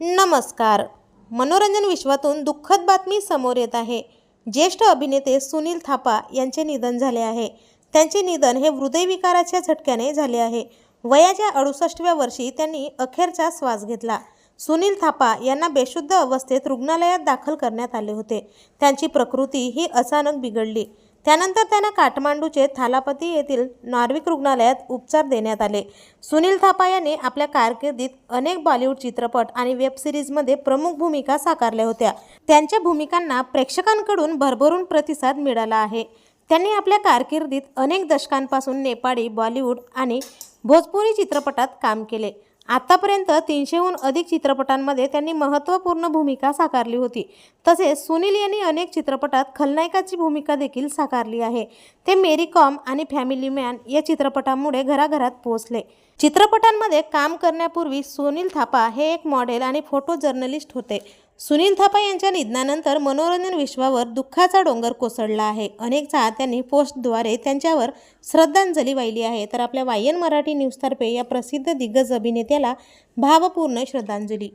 नमस्कार. मनोरंजन विश्वातून दुःखद बातमी समोर येत आहे. ज्येष्ठ अभिनेते सुनील थापा यांचे निधन झाले आहे. त्यांचे निधन हे हृदयविकाराच्या झटक्याने झाले आहे. वयाच्या अडुसष्टव्या वर्षी त्यांनी अखेरचा श्वास घेतला. सुनील थापा यांना बेशुद्ध अवस्थेत रुग्णालयात दाखल करण्यात आले होते. त्यांची प्रकृती ही अचानक बिघडली. त्यानंतर त्यांना काठमांडूचे थालापती येथील नॉर्विक रुग्णालयात उपचार देण्यात आले. सुनील थापा यांनी आपल्या कारकिर्दीत अनेक बॉलिवूड चित्रपट आणि वेब सिरीजमध्ये प्रमुख भूमिका साकारल्या होत्या. त्यांच्या भूमिकांना प्रेक्षकांकडून भरभरून प्रतिसाद मिळाला आहे. त्यांनी आपल्या कारकिर्दीत अनेक दशकांपासून नेपाळी बॉलिवूड आणि भोजपुरी चित्रपटात काम केले. आतापर्यंत तीनशेहून अधिक चित्रपटांमध्ये त्यांनी महत्त्वपूर्ण भूमिका साकारली होती. तसेच सुनील यांनी अनेक चित्रपटात खलनायकाची भूमिका देखील साकारली आहे. ते मेरी कॉम आणि फॅमिली मॅन या चित्रपटांमुळे घराघरात पोहोचले. चित्रपटांमध्ये काम करण्यापूर्वी सुनील थापा हे एक मॉडेल आणि फोटो जर्नलिस्ट होते. सुनील थापा यांच्या निधनानंतर मनोरंजन विश्वावर दुःखाचा डोंगर कोसळला आहे. अनेक चाहत्यांनी पोस्टद्वारे त्यांच्यावर श्रद्धांजली वाहिली आहे. तर आपल्या वायन मराठी न्यूजतर्फे या प्रसिद्ध दिग्गज अभिनेत्याला भावपूर्ण श्रद्धांजली.